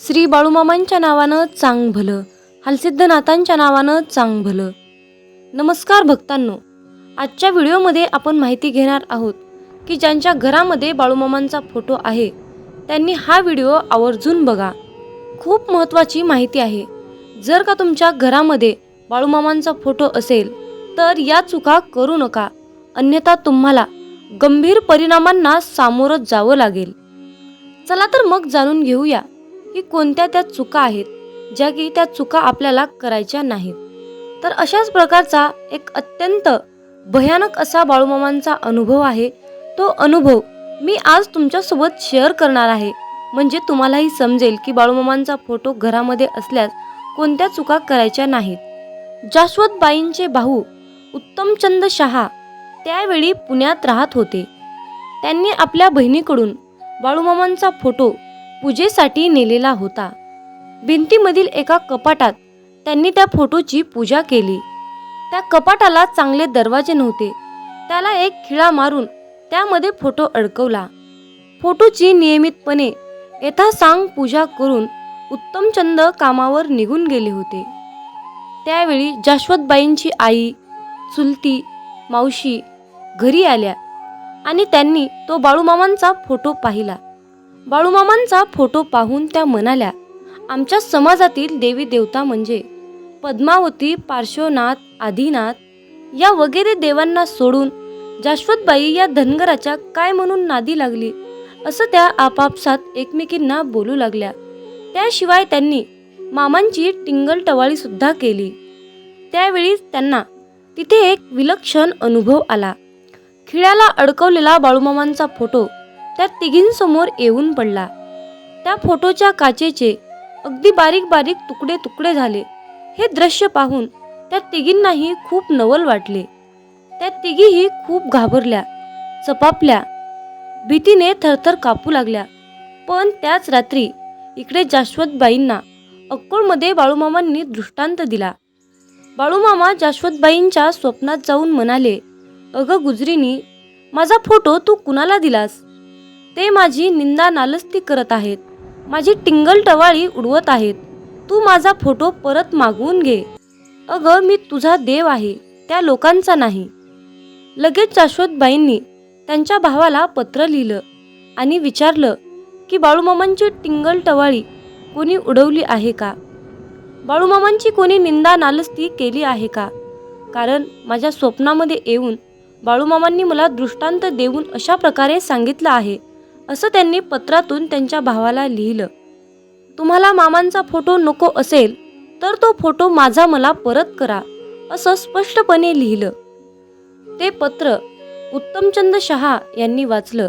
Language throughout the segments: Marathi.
श्री बाळूमामांच्या नावानं चांग भलं हलसिद्धनाथांच्या नावानं चांग भलं. नमस्कार भक्तांनो आजच्या व्हिडिओमध्ये आपण माहिती घेणार आहोत की ज्यांच्या घरामध्ये बाळूमामांचा फोटो आहे त्यांनी हा व्हिडिओ आवर्जून बघा. खूप महत्त्वाची माहिती आहे. जर का तुमच्या घरामध्ये बाळूमामांचा फोटो असेल तर या चुका करू नका. अन्यथा तुम्हाला गंभीर परिणामांना सामोरं जावं लागेल. चला तर मग जाणून घेऊया. की कोणत्या त्या चुका आहेत ज्या की त्या चुका आपल्याला करायच्या नाहीत. तर अशाच प्रकारचा एक अत्यंत भयानक असा बाळूमामांचा अनुभव आहे. तो अनुभव मी आज तुमच्यासोबत शेअर करणार आहे. म्हणजे तुम्हालाही समजेल की बाळूमामांचा फोटो घरामध्ये असल्यास कोणत्या चुका करायच्या नाहीत. जाश्वतबाईंचे भाऊ उत्तमचंद शहा त्यावेळी पुण्यात राहत होते. त्यांनी आपल्या बहिणीकडून बाळूमामांचा फोटो पूजेसाठी नेलेला होता. भिंतीमधील एका कपाटात त्यांनी त्या फोटोची पूजा केली. त्या कपाटाला चांगले दरवाजे नव्हते. त्याला एक खिळा मारून त्यामध्ये फोटो अडकवला. फोटोची नियमितपणे यथासांग पूजा करून उत्तमचंद कामावर निघून गेले होते. त्यावेळी जाश्वतबाईंची आई चुलती मावशी घरी आल्या आणि त्यांनी तो बाळूमामांचा फोटो पाहिला. बाळूमामांचा फोटो पाहून त्या म्हणाल्या आमच्या समाजातील देवी देवता म्हणजे पद्मावती पार्श्वनाथ आदिनाथ या वगैरे देवांना सोडून जाश्वतबाई या धनगराच्या काय म्हणून नादी लागली? असं त्या आपापसात एकमेकींना बोलू लागल्या. त्याशिवाय त्यांनी मामांची टिंगल टवाळी सुद्धा केली. त्यावेळी त्यांना तिथे एक विलक्षण अनुभव आला. खिळ्याला अडकवलेला बाळूमामांचा फोटो त्या तिघींसमोर येऊन पडला. त्या फोटोच्या काचेचे अगदी बारीक बारीक तुकडे तुकडे झाले. हे दृश्य पाहून त्या तिघींनाही खूप नवल वाटले. त्या तिघीही खूप घाबरल्या चपापल्या भीतीने थरथर कापू लागल्या. पण त्याच रात्री इकडे जाश्वतबाईंना अक्कोळमध्ये बाळूमामांनी दृष्टांत दिला. बाळूमामा जाश्वतबाईंच्या स्वप्नात जाऊन म्हणाले अगं गुजरीनी माझा फोटो तू कुणाला दिलास? ते माझी निंदा नालस्ती करत आहेत. माझी टिंगल टवाळी उडवत आहेत. तू माझा फोटो परत मागवून घे. अगं मी तुझा देव आहे त्या लोकांचा नाही. लगेच शाश्वतबाईंनी त्यांच्या भावाला पत्र लिहिलं आणि विचारलं की बाळूमामांची टिंगल टवाळी कोणी उडवली आहे का? बाळूमामांची कोणी निंदा नालस्ती केली आहे का? कारण माझ्या स्वप्नामध्ये येऊन बाळूमामांनी मला दृष्टांत देऊन अशा प्रकारे सांगितलं आहे. असं त्यांनी पत्रातून त्यांच्या भावाला लिहिलं. तुम्हाला मामांचा फोटो नको असेल तर तो फोटो माझा मला परत करा असं स्पष्टपणे लिहिलं. ते पत्र उत्तमचंद शहा यांनी वाचलं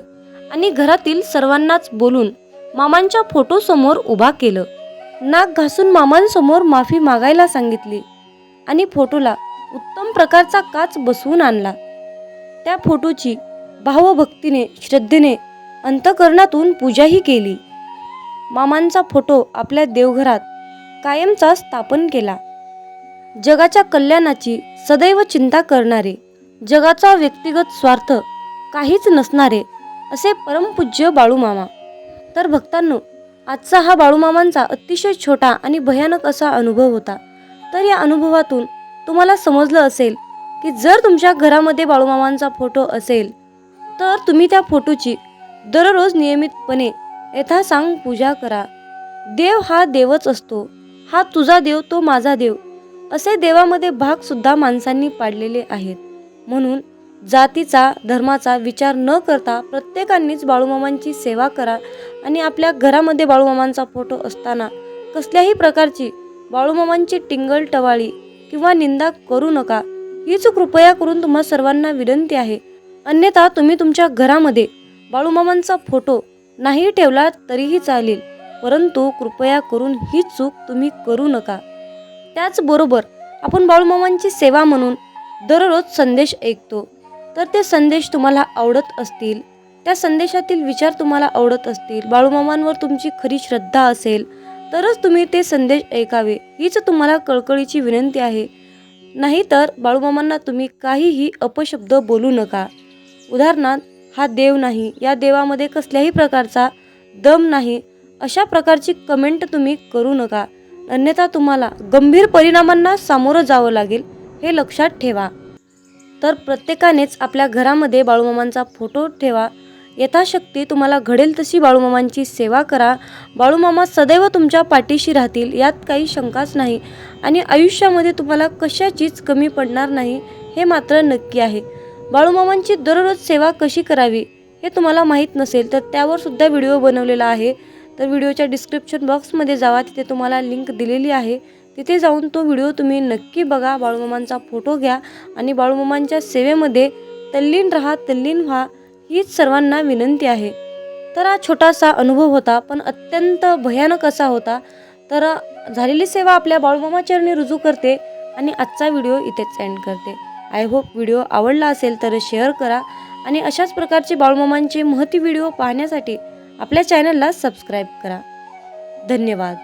आणि घरातील सर्वांनाच बोलून मामांच्या फोटोसमोर उभा केलं. नाक घासून मामांसमोर माफी मागायला सांगितली आणि फोटोला उत्तम प्रकारचा काच बसवून आणला. त्या फोटोची भावभक्तीने श्रद्धेने अंतकरणातून पूजाही केली. मामांचा फोटो आपल्या देवघरात कायमचा स्थापन केला. जगाच्या कल्याणाची सदैव चिंता करणारे जगाचा व्यक्तिगत स्वार्थ काहीच नसणारे असे परमपूज्य बाळूमामा. तर भक्तांनो आजचा हा बाळूमामांचा अतिशय छोटा आणि भयानक असा अनुभव होता. तर या अनुभवातून तुम्हाला समजलं असेल की जर तुमच्या घरामध्ये बाळूमामांचा फोटो असेल तर तुम्ही त्या फोटोची दररोज नियमितपणे यथासांग पूजा करा. देव हा देवच असतो. हा तुझा देव तो माझा देव. असे देवामध्ये भागसुद्धा माणसांनी पाडलेले आहेत. म्हणून जातीचा धर्माचा विचार न करता प्रत्येकानेच बाळूमामांची सेवा करा आणि आपल्या घरामध्ये बाळूमामांचा फोटो असताना कसल्याही प्रकारची बाळूमामांची टिंगल टवाळी किंवा निंदा करू नका. हीच कृपया करून तुम्हा सर्वांना विनंती आहे. अन्यथा तुम्ही तुमच्या घरामध्ये बाळूमामांचा फोटो नाही ठेवला तरीही चालेल परंतु कृपया करून ही चूक तुम्ही करू नका. त्याचबरोबर आपण बाळूमामांची सेवा म्हणून दररोज संदेश ऐकतो. तर ते संदेश तुम्हाला आवडत असतील त्या संदेशातील विचार तुम्हाला आवडत असतील बाळूमामांवर तुमची खरी श्रद्धा असेल तरच तुम्ही ते संदेश ऐकावे. हीच तुम्हाला कळकळीची विनंती आहे. नाहीतर बाळूमामांना तुम्ही काहीही अपशब्द बोलू नका. उदाहरणार्थ हा देव नाही या देवामध्ये कसल्याही प्रकारचा दम नाही अशा प्रकारची कमेंट तुम्ही करू नका. अन्यथा तुम्हाला गंभीर परिणामांना सामोरं जावं लागेल हे लक्षात ठेवा. तर प्रत्येकानेच आपल्या घरामध्ये बाळूमामांचा फोटो ठेवा. यथाशक्ती तुम्हाला घडेल तशी बाळूमामांची सेवा करा. बाळूमामा सदैव तुमच्या पाठीशी राहतील यात काही शंकाच नाही. आणि आयुष्यामध्ये तुम्हाला कशाचीच कमी पडणार नाही हे मात्र नक्की आहे. बाळूमामांची दररोज सेवा कशी करावी हे तुम्हाला माहीत नसेल तर त्यावर सुद्धा व्हिडिओ बनवलेला आहे. तर व्हिडिओच्या डिस्क्रिप्शन बॉक्समध्ये जावा तिथे तुम्हाला लिंक दिलेली आहे. तिथे जाऊन तो व्हिडिओ तुम्ही नक्की बघा बाळूमामांचा फोटो घ्या आणि बाळूमामांच्या सेवेमध्ये तल्लीन राहा तल्लीन व्हा हीच सर्वांना विनंती आहे. तर हा छोटासा अनुभव होता पण अत्यंत भयानक असा होता. तर झालेली सेवा आपल्या बाळूमामाचरणी रुजू करते आणि आजचा व्हिडिओ इथेच एंड करते. आय होप व्हिडिओ आवडला असेल तर शेअर करा आणि अशाच प्रकारचे बाळूमामांचे महती व्हिडिओ पाहण्यासाठी आपल्या चॅनलला सबस्क्राईब करा. धन्यवाद.